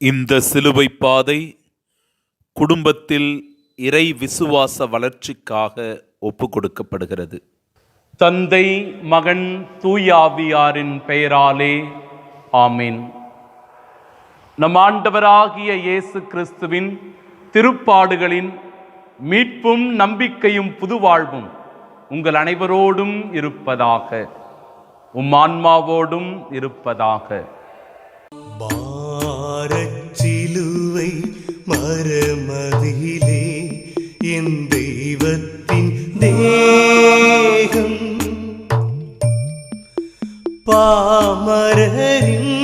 இந்த சிலுவை பாதை குடும்பத்தில் இறை விசுவாச வளர்ச்சிக்காக ஒப்பு கொடுக்கப்படுகிறது தந்தை மகன் தூயாவியாரின் பெயராலே ஆமீன். நம் ஆண்டவராகிய இயேசு கிறிஸ்துவின் திருப்பாடுகளின் மீட்பும் நம்பிக்கையும் புதுவாழ்வும் உங்கள் அனைவரோடும் இருப்பதாக உம் ஆன்மாவோடும் இருப்பதாக. பாரச்சிலுவை மரமதிலே என் தெய்வத்தின் தேகம் பாமரரின்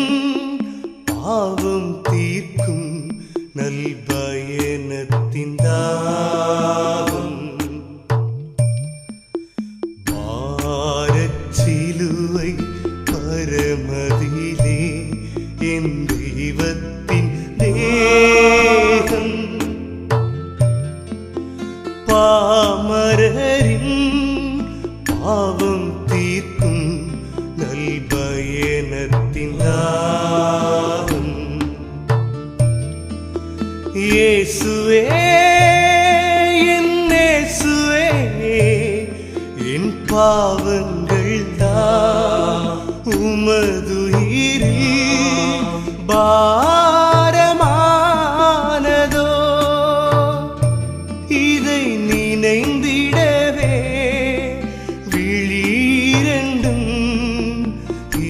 பாரமானதோ? இதை நினைந்திடவே விழிரண்டும்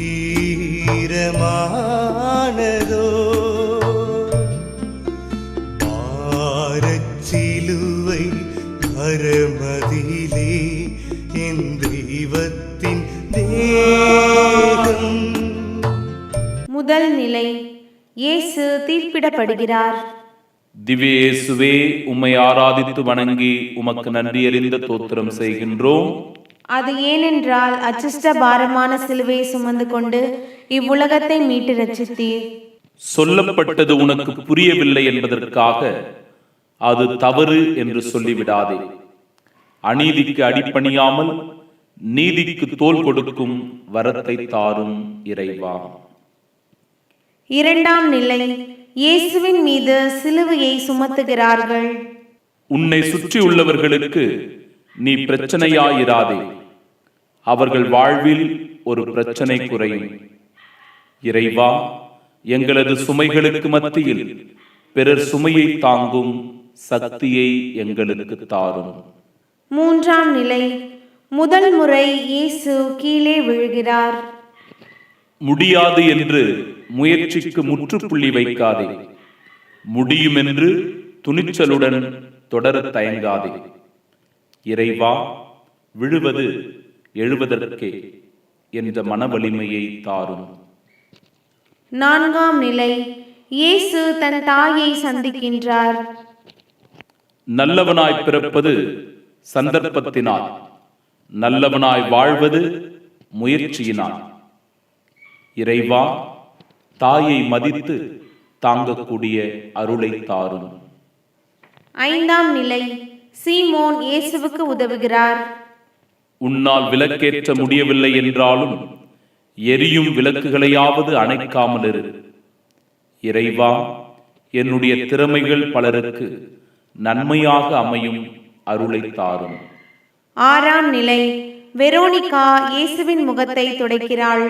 ஈரமானதோ? பாரச்சிலுவை கரமதிலே என் தெய்வத்தின் தேகம். முதல் நிலை. இயேசு தீர்ப்பிடப்படுகிறார். திவ்ய இயேசுவே உம்மை ஆராதித்து வணங்கி உமக்கு நன்றி அறிந்த தோத்திரம் செய்கின்றோம். அது ஏனென்றால் அச்சிஷ்ட பாரமான சிலுவையை சுமந்து கொண்டு இவ்வுலகத்தை மீட்டு ரட்சித்தீர். சொல்லப்பட்டது உனக்கு புரியவில்லை என்பதற்காக அது தவறு என்று சொல்லிவிடாதே. அநீதிக்கு அடிபணியாமல் நீதிக்கு தோல் கொடுக்கும் வரத்தை தாரும் இறைவா. இரண்டாம் நிலை இயேசுவின் மீது சிலுவையை சுமத்துகிறார்கள். உன்னை சுற்றியுள்ளவர்களுக்கு நீ பிரச்சனையாயிராதே. அவர்கள் வாழ்வில் ஒரு பிரச்சனை குறையும். இறைவா எங்களது சுமைகளுக்கு மத்தியில் பிறர் சுமையை தாங்கும் சக்தியை எங்களுக்கு தாரும். மூன்றாம் நிலை முதல் முறை இயேசு கீழே விழுகிறார். முடியாது என்று முயற்சிக்கு முற்றுப்புள்ளி வைக்காதே. முடியும் என்று துணிச்சலுடன் தொடர தயங்காதே. இறைவா விழுவது எழுவதற்கே என்ற மன வலிமையை தாரும். நான்காம் நிலை இயேசு தன் தாயை சந்திக்கின்றார். நல்லவனாய் பிறப்பது சந்தர்ப்பத்தினால் நல்லவனாய் வாழ்வது முயற்சியினால். இறைவா தாயை மதித்து தாங்கக்கூடிய அருளை தாரும். ஐந்தாம் நிலை சீமோன் இயேசுவுக்கு உதவுகிறார். உன்னால் விளக்கேற்ற முடியவில்லை என்றாலும் எரியும் விளக்குகளையாவது அணைக்காமல் இரு. இறைவா என்னுடைய திறமைகள் பலருக்கு நன்மையாக அமையும் அருளை தாரும். ஆறாம் நிலை வெரோனிகா இயேசுவின் முகத்தை துடைக்கிறாள்.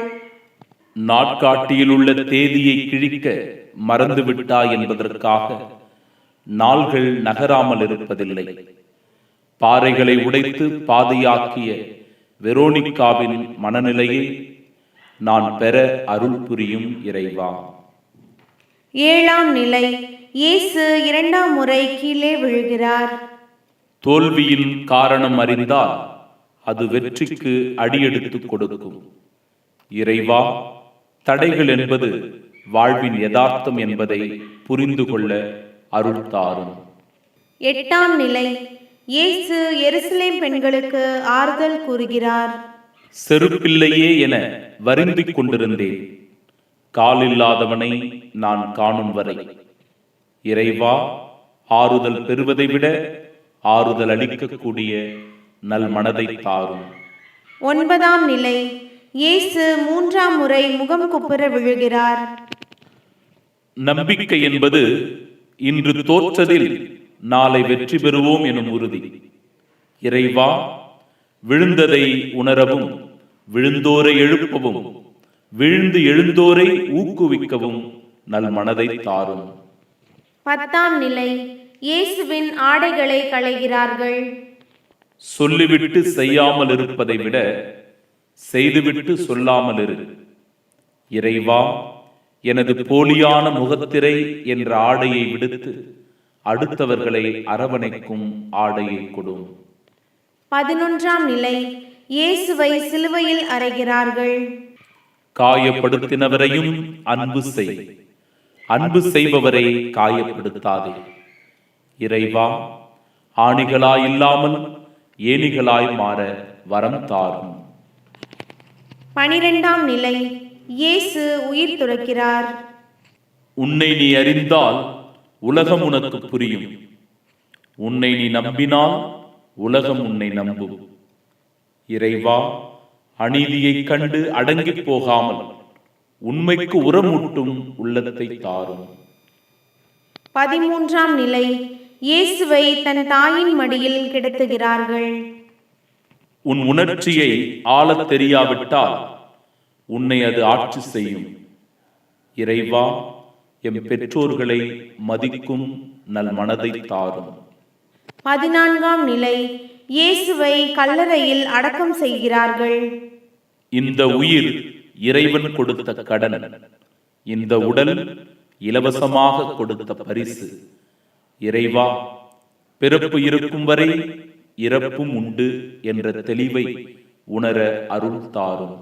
நாட்காட்டியில் உள்ள தேதியை கிழிக்க மறந்து விட்டாய் என்பதற்காக நாள்கள் நகராமல் இருப்பதில்லை. பாறைகளை உடைத்து பாதையாக்கிய வெரோனிக்காவின் மனநிலையை நான் பெற அருள் புரியும் இறைவா. ஏழாம் நிலை இயேசு இரண்டாம் முறை கீழே விழுகிறார். தோல்வியின் காரணம் அறிந்தால் அது வெற்றிக்கு அடியெடுத்து கொடுக்கும். இறைவா தடைகள் என்பது வாழ்வின் யதார்த்தம் என்பதை புரிந்து கொள்ள அருள் தாரும். எட்டாம் நிலை இயேசு எருசலேம் பெண்களுக்கு ஆறுதல் கூறுகிறார். செருப்பில்லையே என வருந்திக் கொண்டிருந்தேன். காலில்லாதவனை நான் காணும் வரை. இறைவா ஆறுதல் பெறுவதை விட ஆறுதல் அளிக்கக்கூடிய நல் மனதை தாரும். ஒன்பதாம் நிலை இயேசு மூன்றாம் முறை முகம் குப்புற விழுகிறார். நம்பிக்கை என்பது இன்று தோற்றதில் நாளை வெற்றி பெறுவோம் எனும் உறுதி. இறைவா விழுந்ததை உணரவும் விழுந்தோரை எழுப்பவும் விழுந்து எழுந்தோரை ஊக்குவிக்கவும் நல் மனதை தாரும். பத்தாம் நிலை இயேசுவின் ஆடைகளை களைகிறார்கள். சொல்லிவிட்டு செய்யாமல் இருப்பதை விட செய்துவிட்டு சொல்லாமல் இரு இறைவா எனது போலியான முகத்திரை என்ற ஆடையை விடுத்து அடுத்தவர்களை அரவணைக்கும் ஆடையை கொடும். பதினொன்றாம் நிலை இயேசுவை சிலுவையில் அறைகிறார்கள். காயப்படுத்தினவரையும் அன்பு செய். அன்பு செய்பவரை காயப்படுத்தாதே. இறைவா ஆணிகளாய் இல்லாமல் ஏணிகளாய் மாற வரம் தாரும். பனிரெண்டாம் நிலை. இயேசு உயிர் துறக்கிறார். உன்னை நீ அறிந்தால் உலகம் உனக்கு புரியும். உன்னை நீ நம்பினால் உலகம் உன்னை நம்பும். இறைவா அநீதியைக் கண்டு அடங்கிப் போகாமல் உண்மைக்கு உரமூட்டும் உள்ளத்தை தாரும். பதிமூன்றாம் நிலை. இயேசுவை தன் தாயின் மடியில் கிடத்துகிறார்கள். உன் உணர்ச்சியை ஆளத் தெரியாவிட்டால் உன்னை அது ஆட்சி செய்யும். இறைவா எம் பெற்றோர்களை மதிக்கும் நல் மனதை தாரும். பதினான்காம் நிலை இயேசுவை கல்லறையில் அடக்கம் செய்கிறார்கள். இந்த உயிர் இறைவன் கொடுத்த கடன். இந்த உடல் இலவசமாக கொடுத்த பரிசு. இறைவா பிறப்பு இருக்கும் வரை இறப்பும் உண்டு என்ற தெளிவை உணர அருள் தாரும்.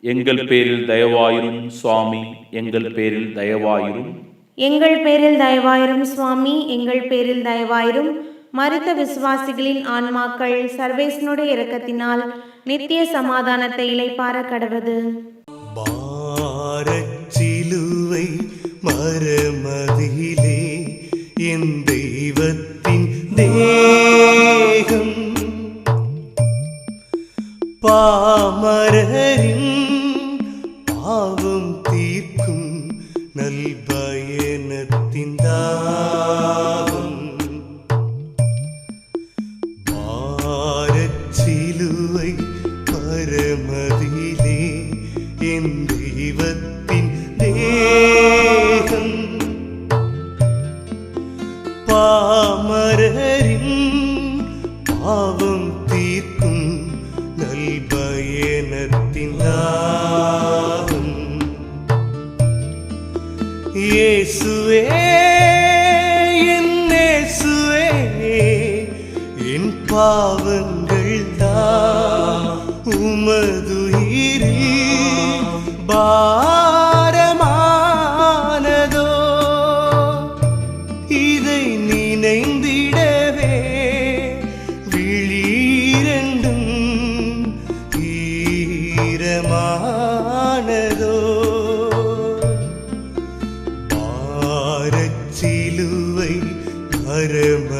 எங்கள் பேரில் தயவாயிரும் சுவாமி எங்கள் பேரில் தயவாயிரும். எங்கள் பேரில் தயவாயிரும் சுவாமி எங்கள் பேரில் தயவாயிரும். மருத்த விசுவாசிகளின் ஆன்மாக்கள் சர்வேசனுடைய இரக்கத்தினால் நித்திய சமாதானத்தை இளைப்பார கடவது. பாரச்சிலுவை மரமதிலே என் பாமரரின் பாவம் தீர்க்கும் நல்பயனத்தின் தாகம். பாரச்சிலுவை பரமதிலே என் தெய்வத்தின் தேகம். பாமரரின் பாவம் என் பாவங்கள் தான் உமதுயிரில் பாரமானதோ. இதை நினைந்திடவே விழீரண்டும் ஈரமானதோ. பாரச்சிலுவை பரமதிலே